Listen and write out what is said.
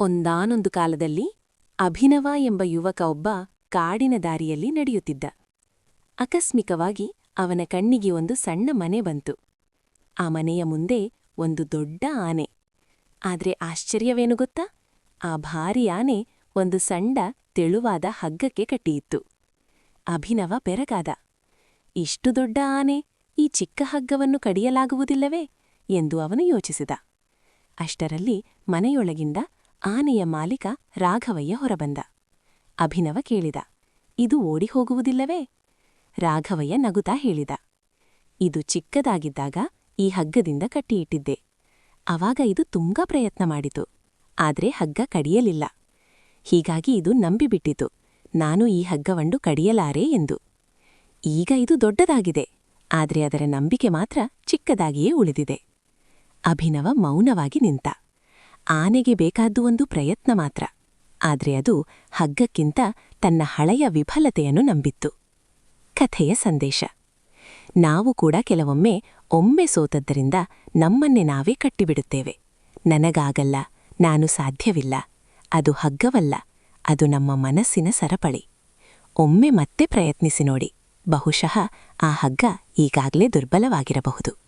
ಒಂದಾನೊಂದು ಕಾಲದಲ್ಲಿ ಅಭಿನವ ಎಂಬ ಯುವಕ ಒಬ್ಬ ಕಾಡಿನ ದಾರಿಯಲ್ಲಿ ನಡೆಯುತ್ತಿದ್ದ. ಆಕಸ್ಮಿಕವಾಗಿ ಅವನ ಕಣ್ಣಿಗೆ ಒಂದು ಸಣ್ಣ ಮನೆ ಬಂತು. ಆ ಮನೆಯ ಮುಂದೆ ಒಂದು ದೊಡ್ಡ ಆನೆ. ಆದ್ರೆ ಆಶ್ಚರ್ಯವೇನು ಗೊತ್ತಾ? ಆ ಭಾರಿ ಆನೆ ಒಂದು ಸಣ್ಣ ತೆಳುವಾದ ಹಗ್ಗಕ್ಕೆ ಕಟ್ಟಿಯಿತ್ತು. ಅಭಿನವ ಬೆರಗಾದ. ಇಷ್ಟು ದೊಡ್ಡ ಆನೆ ಈ ಚಿಕ್ಕ ಹಗ್ಗವನ್ನು ಕಡಿಯಲಾಗುವುದಿಲ್ಲವೇ? ಎಂದು ಅವನು ಯೋಚಿಸಿದ. ಅಷ್ಟರಲ್ಲಿ ಮನೆಯೊಳಗಿಂದ ಆನೆಯ ಮಾಲೀಕ ರಾಘವಯ್ಯ ಹೊರಬಂದ. ಅಭಿನವ ಕೇಳಿದ, ಇದು ಓಡಿ ಹೋಗುವುದಿಲ್ಲವೇ? ರಾಘವಯ್ಯ ನಗುತ್ತಾ ಹೇಳಿದ, ಇದು ಚಿಕ್ಕದಾಗಿದ್ದಾಗ ಈ ಹಗ್ಗದಿಂದ ಕಟ್ಟಿಯಿಟ್ಟಿದ್ದೆ. ಅವಾಗ ಇದು ತುಂಬಾ ಪ್ರಯತ್ನ ಮಾಡಿತು, ಆದರೆ ಹಗ್ಗ ಕಡಿಯಲಿಲ್ಲ. ಹೀಗಾಗಿ ಇದು ನಂಬಿಬಿಟ್ಟಿತು. ನಾನು ಈ ಹಗ್ಗವನ್ನು ಕಡಿಯಲಾರೆ ಎಂದು. ಈಗ ಇದು ದೊಡ್ಡದಾಗಿದೆ, ಆದರೆ ಅದರ ನಂಬಿಕೆ ಮಾತ್ರ ಚಿಕ್ಕದಾಗಿಯೇ ಉಳಿದಿದೆ. ಅಭಿನವ ಮೌನವಾಗಿ ನಿಂತ. ಆನೆಗೆ ಬೇಕಾದ್ದು ಒಂದು ಪ್ರಯತ್ನ ಮಾತ್ರ. ಆದ್ರೆ ಅದು ಹಗ್ಗಕ್ಕಿಂತ ತನ್ನ ಹಳೆಯ ವಿಫಲತೆಯನ್ನು ನಂಬಿತ್ತು. ಕಥೆಯ ಸಂದೇಶ. ನಾವು ಕೂಡ ಕೆಲವೊಮ್ಮೆ ಒಮ್ಮೆ ಸೋತದ್ದರಿಂದ ನಮ್ಮನ್ನೇ ನಾವೇ ಕಟ್ಟಿಬಿಡುತ್ತೇವೆ. ನನಗಾಗಲ್ಲ, ನಾನು ಸಾಧ್ಯವಿಲ್ಲ. ಅದು ಹಗ್ಗವಲ್ಲ, ಅದು ನಮ್ಮ ಮನಸ್ಸಿನ ಸರಪಳಿ. ಒಮ್ಮೆ ಮತ್ತೆ ಪ್ರಯತ್ನಿಸಿ ನೋಡಿ. ಬಹುಶಃ ಆ ಹಗ್ಗ ಈಗಾಗಲೇ ದುರ್ಬಲವಾಗಿರಬಹುದು.